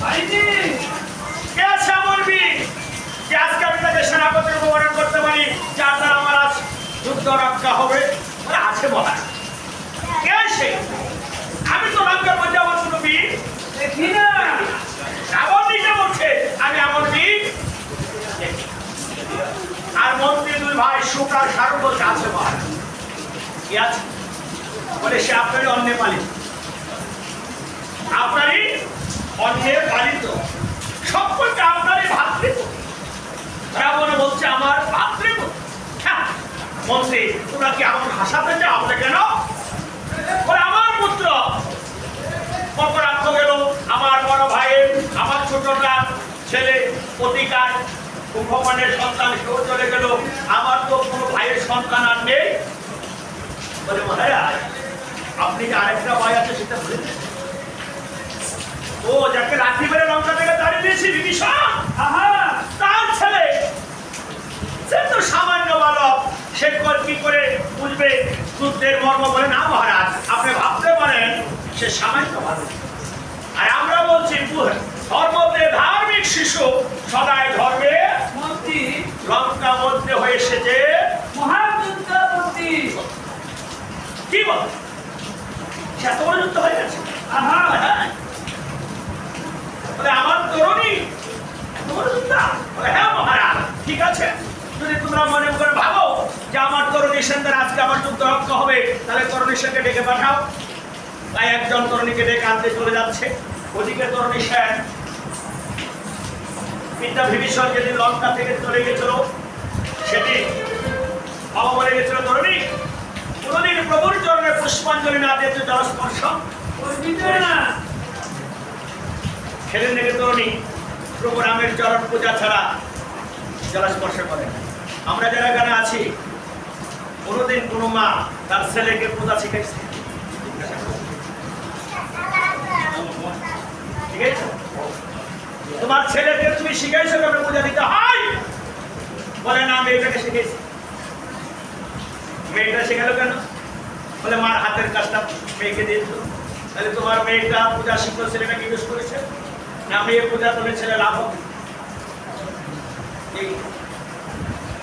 হয়নি কে আমি করতে পারি আমার আজ যুদ্ধ রক্ষা হবে বলে, আছে মহারাজ কে সে আমি তো লঙ্কার মধ্যে আমার কোনো বীর দেখি না রাবণ নিজে বলছে আমি এমন বীর দেখি। আর মন্ত্রী দুই ভাই শুক্র আর শাহরুখ বলছে আছে মহারাজ কি আছে বলে সে আপনারই অন্যে পালিত আপনারই অন্যে পালিত সকলকে আপনারই ভাতৃত্ব রাবণ বলছে আমার ভাতৃত্ব হ্যাঁ, মন্ত্রী তোমরা কি আমার হাসাতে চাও কেন? আমার পুত্র। গেল, আমার বড় ভাইয়ের, আমার ছোটটা ছেলে প্রতিকার ভগবানের সন্তান সেও চলে গেল। আমার তো কোনো ভাইয়ের সন্তান আর নেই। বলে, মহারাজ, আপনি যে আরেকটা ভাই আছে সেটা ভুলে ও, যাকে রাত্রি বেড়ে লঙ্কা থেকে দাঁড়িয়ে দিয়েছি বিভীষণ আহা তার ছেলে সে তো সামান্য বালক সে কর- কি করে বুঝবে যুদ্ধের মর্ম বলে না মহারাজ আপনি ভাবতে পারেন সে সামান্য বালক আর আমরা বলছি ধর্মতে ধার্মিক শিশু সদাই ধর্মে মন্ত্রী। লঙ্কা মধ্যে হয়ে এসেছে। মহাযুদ্ধপতি। কি বল? সে এত বড় যুদ্ধ হয়ে গেছে। আমার তরুণী যোদ্ধা? বলে হ্যাঁ মহারাজ ঠিক আছে। যদি তোমরা মনে করে ভাবো যে আমার তরুণী সেনদের আজকে আমার যুদ্ধ রক্ষা হবে, তাহলে তরুণী সেনকে ডেকে পাঠাও। তাই একজন তরুণীকে ডেকে আনতে চলে যাচ্ছে। ওদিকে তরুণী সেন পিতা বিভীষণ যেদিন লঙ্কা থেকে চলে গেছিল, সেদিন বাবা বলে গেছিল, তরুণী, কোনদিন প্রভুর চরণে পুষ্পাঞ্জলি না দিয়েছে জলস্পর্শ ওই দিতে না। ছেলে থেকে তরুণী? প্রভু রামের চরণ পূজা ছাড়া জলস্পর্শ করে না। আমরা যারা এখানে আছি, কোনোদিন কোনো মা তার ছেলেকে পূজা শিখাইছে। ঠিক আছে? তোমার ছেলেকে তুমি শিখাইছো কেন পূজা দিতে? হয় বলে, না, মেয়েটাকে শিখেছি মেয়েটা শেখালো কেন? বলে, মার হাতের কাজটা মেয়েকে দিয়ে দিল। তাহলে তোমার মেয়েটা পূজা শিখলো ছেলেটাকে ইউজ করেছে? না, মেয়ে পূজা করলে ছেলে লাভ হবে।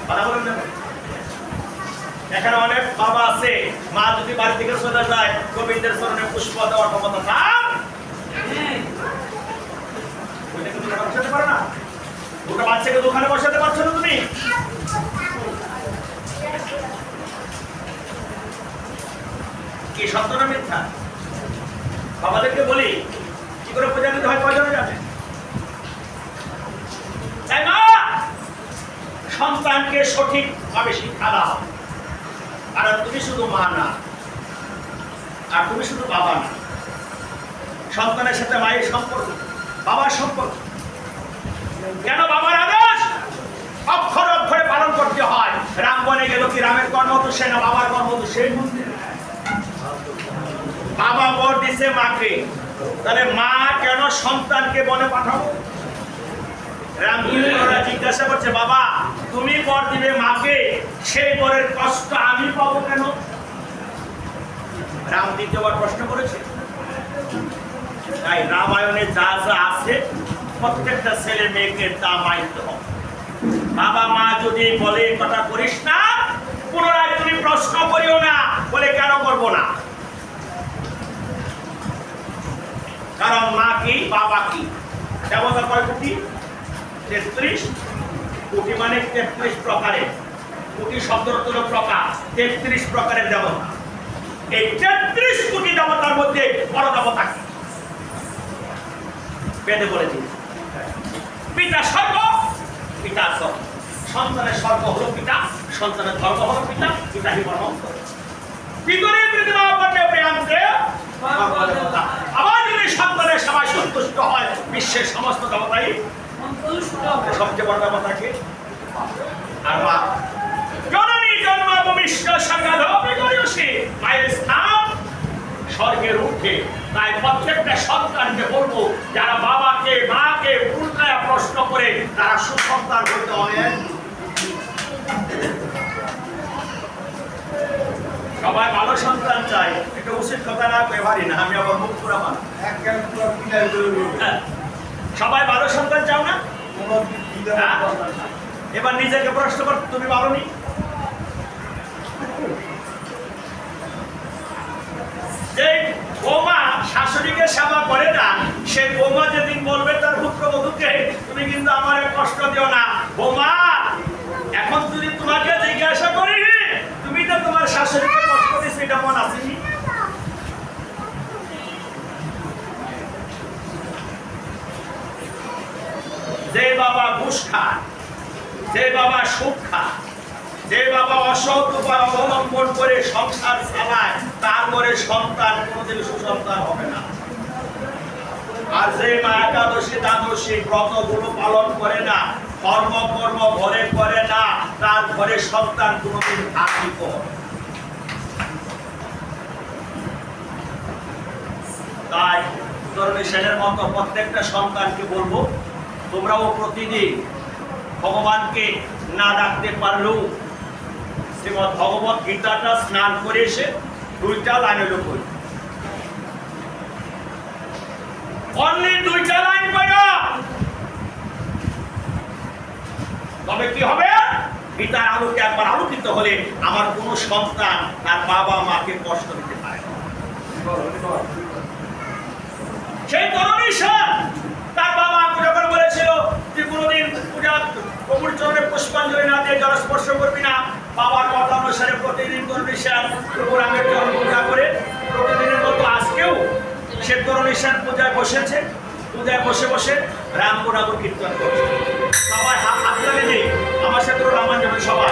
কথা এখানে অনেক বাবা আছে, মা যদি বাড়ি থেকে চলে যায়, গোবিন্দের চরণে পুষ্প দেওয়ার ক্ষমতা না। ওটা বাচ্চাকে দোকানে বসাতে পারছ না তুমি? কি সত্য না মিথ্যা? বাবাদেরকে বলি কি করে পূজা দিতে হয় কয়জনে জানে তাই না সন্তানকে সঠিকভাবে শিক্ষা দাও কারণ তুমি শুধু মা না, আর তুমি শুধু বাবা না। সন্তানের সাথে মায়ের সম্পর্ক, বাবার সম্পর্ক। কেন বাবার আদেশ? অক্ষর অক্ষরে পালন করতে হয়। রাম বনে গেল কি রামের কর্ম তো সে না বাবার কর্ম তো সেই বাবা বর দিছে মাকে। তাহলে মা কেন সন্তানকে বনে পাঠাবো? রাম জিজ্ঞাসা করছে, বাবা তুমি বর দিবে মাকে, সেই বরের কষ্ট আমি পাবো কেন? রাম দ্বিতীয়বার প্রশ্ন করেছে। তাই রামায়ণে যা যা আছে, প্রত্যেকটা ছেলে মেয়েকে তা মানতে হবে। বাবা মা যদি বলে কথা করিস না, পুনরায় তুমি প্রশ্ন করিও না, বলে কেন করব না? কারণ মা কি, বাবা কি? দেবতা কয় তেত্রিশ? কোটি মানে তেত্রিশ প্রকারের কোটি শব্দ হলো প্রকার তেত্রিশ প্রকারের দেবতা। এই তেত্রিশ কোটি দেবতার মধ্যে বড় দেবতা কি? বেদে বলেছি। পিতা স্বর্গ পিতা স্বর্গ। সন্তানের স্বর্গ হলো পিতা সন্তানের ধর্ম হলো পিতা পিতা হি পরম পিতরে পৃথিবী পটে প্রিয়ান্তে আবার যদি সন্তানের সবাই সন্তুষ্ট হয় বিশ্বের সমস্ত দেবতাই সবচেয়ে বড় দেবতা কে? আর মা জননী জন্ম ভবিষ্য সংঘাত বিগয়সী মায়ের স্থান স্বর্গের ঊর্ধ্বে। তাই প্রত্যেকটা সন্তানকে বলব যারা বাবাকে মাকে উল্টায় প্রশ্ন করে তারা সুসন্তান হতে অনেক সবাই ভালো সন্তান চাই। এটা উচিত কথা না ব্যবহারই না আমি আবার মুখ পুরা মানুষ হ্যাঁ। সবাই ভালো সন্তান চাও না? এবার নিজেকে প্রশ্ন কর, তুমি পারি শাশুড়িকে সেবা করে না, সেই বৌমা যেদিন বলবে তার পুত্রবধূকে, তুমি কিন্তু আমার কষ্ট দিও না। বৌমা এখন যদি তোমাকে জিজ্ঞাসা করি তুমি তো তোমার শাশুড়িকে কষ্ট দিচ্ছ এটা মন আসেনি যে বাবা ঘুষ খায় যে বাবা সুখ খায় যে বাবা অসৎ উপায় অবলম্বন করে সংসার চালায়, তারপরে সন্তান কোনোদিন সুসন্তান হবে না। আর যে মা একাদশী, দ্বাদশী ব্রতগুলো পালন করে না, কর্ম কর্ম ঘরে করে না, তার ঘরে সন্তান কোনোদিন থাকিত তাই তরুণী সেনের মতো প্রত্যেকটা সন্তানকে বলব তোমরাও প্রতিদিন ভগবানকে না ডাকতে পারলেও শ্রীমদ ভগবত গীতাটা স্নান করে এসে দুইটা লাইন হলো করি অনলি দুইটা লাইন তবে কি হবে? গীতার আলোকে একবার আলোকিত হলে আমার কোনো সন্তান তার বাবা মাকে কষ্ট দিতে পারে সেই তরুণী সার তার বাবা যখন বলেছিল যে কোনোদিন পূজা কবুর চরণে পুষ্পাঞ্জলি না দিয়ে জল স্পর্শ করবি না, বাবার কথা অনুসারে প্রতিদিন করবি সার প্রভুর চরণ পূজা করে প্রতিদিনের মতো আজকেও সে তরুণ ঈশান পূজায় বসেছে, পূজায় বসে বসে রাম গুণাগুণ কীর্তন করছে। সবাই হাত হাত দিই আমার সাথে রামায়ণ সবাই